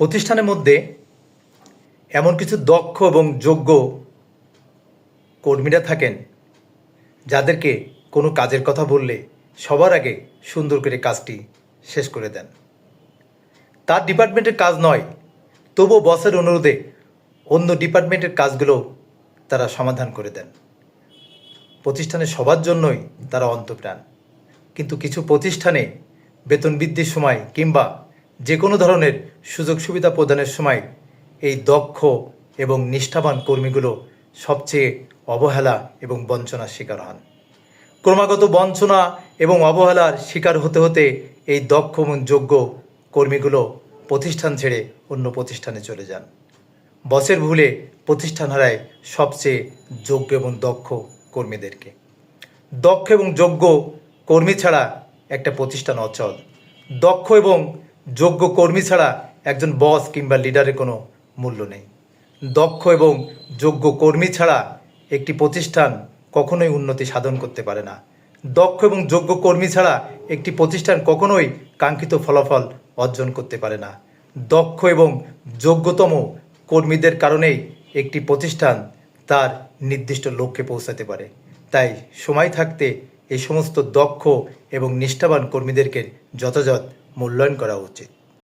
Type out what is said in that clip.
প্রতিষ্ঠানের মধ্যে এমন কিছু দক্ষ এবং যোগ্য কর্মীরা থাকেন, যাদেরকে কোনো কাজের কথা বললে সবার আগে সুন্দর করে কাজটি শেষ করে দেন। তার ডিপার্টমেন্টের কাজ নয়, তবুও বসের অনুরোধে অন্য ডিপার্টমেন্টের কাজগুলো তারা সমাধান করে দেন। প্রতিষ্ঠানে সবার জন্যই তারা অন্তপ্রাণ কিন্তু কিছু প্রতিষ্ঠানে বেতন বৃদ্ধির সময় কিংবা যে কোনো ধরনের সুযোগ সুবিধা প্রদানের সময় এই দক্ষ এবং নিষ্ঠাবান কর্মীগুলো সবচেয়ে অবহেলা এবং বঞ্চনার শিকার হন। ক্রমাগত বঞ্চনা এবং অবহেলার শিকার হতে হতে এই দক্ষ এবং যোগ্য কর্মীগুলো প্রতিষ্ঠান ছেড়ে অন্য প্রতিষ্ঠানে চলে যান। বসের ভুলে প্রতিষ্ঠান হারায় সবচেয়ে যোগ্য এবং দক্ষ কর্মীদেরকে। দক্ষ এবং যোগ্য কর্মী ছাড়া একটা প্রতিষ্ঠান অচল। দক্ষ এবং যোগ্য কর্মী ছাড়া একজন বস কিংবা লিডারের কোনো মূল্য নেই। দক্ষ এবং যোগ্য কর্মী ছাড়া একটি প্রতিষ্ঠান কখনোই উন্নতি সাধন করতে পারে না। দক্ষ এবং যোগ্য কর্মী ছাড়া একটি প্রতিষ্ঠান কখনোই কাঙ্ক্ষিত ফলাফল অর্জন করতে পারে না। দক্ষ এবং যোগ্যতম কর্মীদের কারণেই একটি প্রতিষ্ঠান তার নির্দিষ্ট লক্ষ্যে পৌঁছাতে পারে। তাই সময় থাকতে এই সমস্ত দক্ষ এবং নিষ্ঠাবান কর্মীদেরকে যথাযথ মূল্যায়ন করা উচিত।